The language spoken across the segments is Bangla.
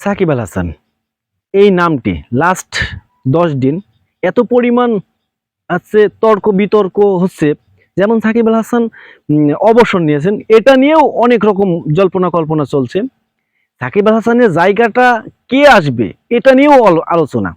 সাকিব আল হাসান, এই নামটি লাস্ট দশ দিন এত পরিমাণ আছে তর্ক বিতর্ক হচ্ছে, যেমন সাকিব আল হাসান অবসর নিয়েছেন, এটা নিয়েও অনেক রকম জল্পনা কল্পনা চলছে। সাকিব আল হাসানের জায়গাটা কে আসবে, এটা নিয়েও আলোচনা।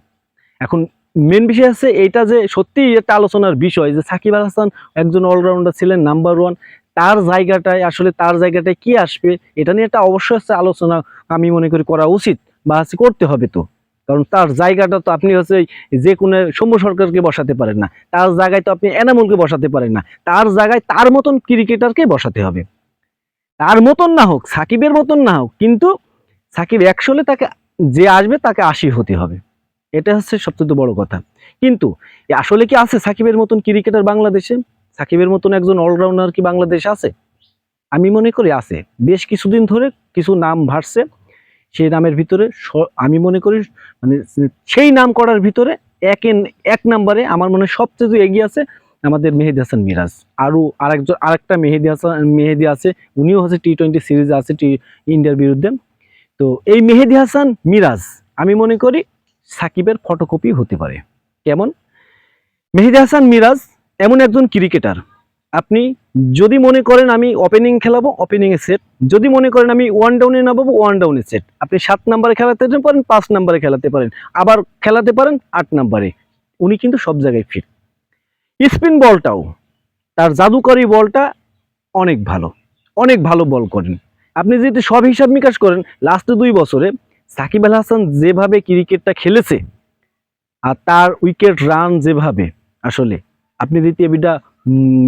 এখন মেন বিষয় আছে এটা যে সত্যিই একটা আলোচনার বিষয় যে সাকিব আল হাসান একজন অলরাউন্ডার ছিলেন নাম্বার ওয়ান তার জায়গাটায়, আসলে তার জায়গাটায় কি আসবে, এটা নিয়ে একটা অবশ্যই হচ্ছে আলোচনা আমি মনে করি করা উচিত বা হচ্ছে করতে হবে তো। কারণ তার জায়গাটা তো আপনি হচ্ছে যে কোনো সৌম্য সরকারকে বসাতে পারেন না, তার জায়গায় তো আপনি এনামুলকে বসাতে পারেন না, তার জায়গায় তার মতন ক্রিকেটারকে বসাতে হবে। তার মতন না হোক, সাকিবের মতন না হোক, কিন্তু সাকিব একশো হলে তাকে যে আসবে তাকে আশি হতে হবে। এটা হচ্ছে সবচেয়ে বড় কথা। কিন্তু আসলে কি আছে সাকিবের মতন ক্রিকেটার বাংলাদেশে? সাকিবের মতন একজন অলরাউন্ডার কি বাংলাদেশে আছে? আমি মনে করি আছে। বেশ কিছুদিন ধরে কিছু নাম ভাসছে, সেই নামের ভিতরে আমি মনে করি মানে সেই নাম করার ভিতরে এক এক নাম্বারে আমার মনে সবচেয়ে এগিয়ে আছে আমাদের মেহেদি হাসান মিরাজ। আরও আরেকজন, আরেকটা মেহেদি হাসান, মেহেদি আছে, উনিও হচ্ছে টি টোয়েন্টি সিরিজ আছে টি ইন্ডিয়ার বিরুদ্ধে। তো এই মেহেদি হাসান মিরাজ, আমি মনে করি সাকিবের ফটোকপি হতে পারে। কেমন? মেহেদি হাসান মিরাজ এমন একজন ক্রিকেটার। আপনি যদি মনে করেন আমি ওপেনিং খেলাবো ওপেনিংয়ে সেট যদি মনে করেন আমি ওয়ান ডাউনে নামাবো ওয়ান ডাউনে সেট আপনি সাত নাম্বারে খেলাতে পারেন, পাঁচ নাম্বারে খেলাতে পারেন। আবার খেলাতে পারেন আট নাম্বারে উনি কিন্তু সব জায়গায় ফিট স্পিন বলটাও তার জাদুকরি বলটা অনেক ভালো। অনেক ভালো বল করেন। আপনি যদি সব হিসাব নিকাশ করেন লাস্ট দুই বছরে সাকিব আল হাসান যেভাবে ক্রিকেটটা খেলেছে, আর তার উইকেট রান যেভাবে আসলে আপনি যদি এবিটা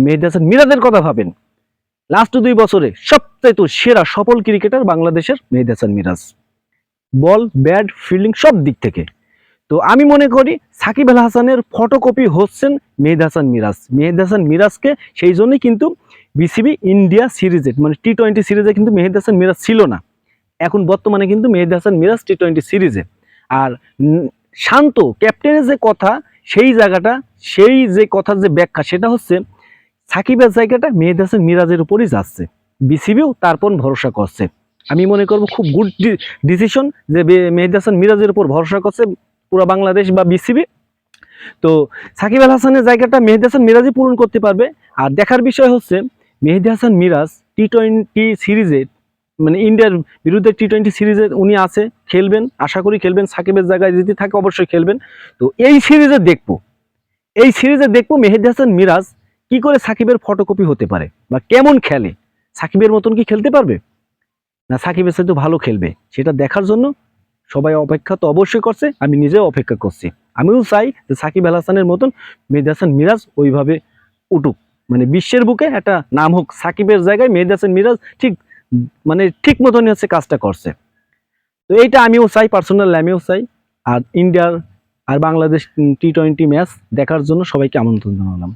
মেহেদি হাসান মিরাজের কথা ভাবেন। লাস্ট দুই বছরে সবচেয়ে তো সেরা সফল ক্রিকেটার বাংলাদেশের Mehedi Hasan Miraz. Ball bat fielding সব দিক থেকে। তো আমি মনে করি সাকিব আল হাসানের ফটোকপি হচ্ছেন মেহেদি হাসান মিরাজ। মেহেদি হাসান মিরাজকে সেই জন্যই কিন্তু বিসিবি ইন্ডিয়া সিরিজে মানে টি টোয়েন্টি সিরিজে কিন্তু মেহেদি হাসান মিরাজ ছিল না। এখন বর্তমানে কিন্তু মেহেদি হাসান মিরাজ টি টোয়েন্টি সিরিজে আর শান্ত ক্যাপ্টেনের যে কথা সেই জায়গাটা, সেই যে কথার যে ব্যাখ্যা, সেটা হচ্ছে সাকিবের জায়গাটা মেহেদি হাসান মিরাজের উপরই যাচ্ছে। বিসিবিও তারপর ভরসা করছে। আমি মনে করব খুব গুড ডিসিশন যে মেহেদি হাসান মিরাজের উপর ভরসা করছে পুরো বাংলাদেশ বা বিসিবি। তো সাকিব আল হাসানের জায়গাটা মেহেদি হাসান মিরাজই পূরণ করতে পারবে। আর দেখার বিষয় হচ্ছে, মেহেদি হাসান মিরাজ টি টোয়েন্টি সিরিজে মানে ইন্ডিয়ার বিরুদ্ধে টি টোয়েন্টি সিরিজে উনি আছে, খেলবেন, আশা করি খেলবেন, সাকিবের জায়গায় যদি থাকে অবশ্যই খেলবেন। তো এই সিরিজে দেখব। এই সিরিজে দেখব মেহেদি হাসান মিরাজ কি করে সাকিবের ফটোকপি হতে পারে বা কেমন খেলে। সাকিবের মতন কি খেলতে পারবে? না সাকিবের সাথে ভালো খেলবে, সেটা দেখার জন্য সবাই অপেক্ষা তো অবশ্যই করছে, আমি নিজেও অপেক্ষা করছি। আমিও চাই যে সাকিব আল হাসানের মতন মেহেদি হাসান মিরাজ ওইভাবে উঠুক। মানে বিশ্বের বুকে একটা নাম হোক, সাকিবের জায়গায় মেহেদি হাসান মিরাজ ঠিক মানে ঠিক মতনই হচ্ছে কাজটা করছে। তো এইটা আমিও চাই পার্সোনালি আমিও চাই। আর ইন্ডিয়ার আর বাংলাদেশ টি টোয়েন্টি ম্যাচ দেখার জন্য সবাইকে আমন্ত্রণ জানালাম।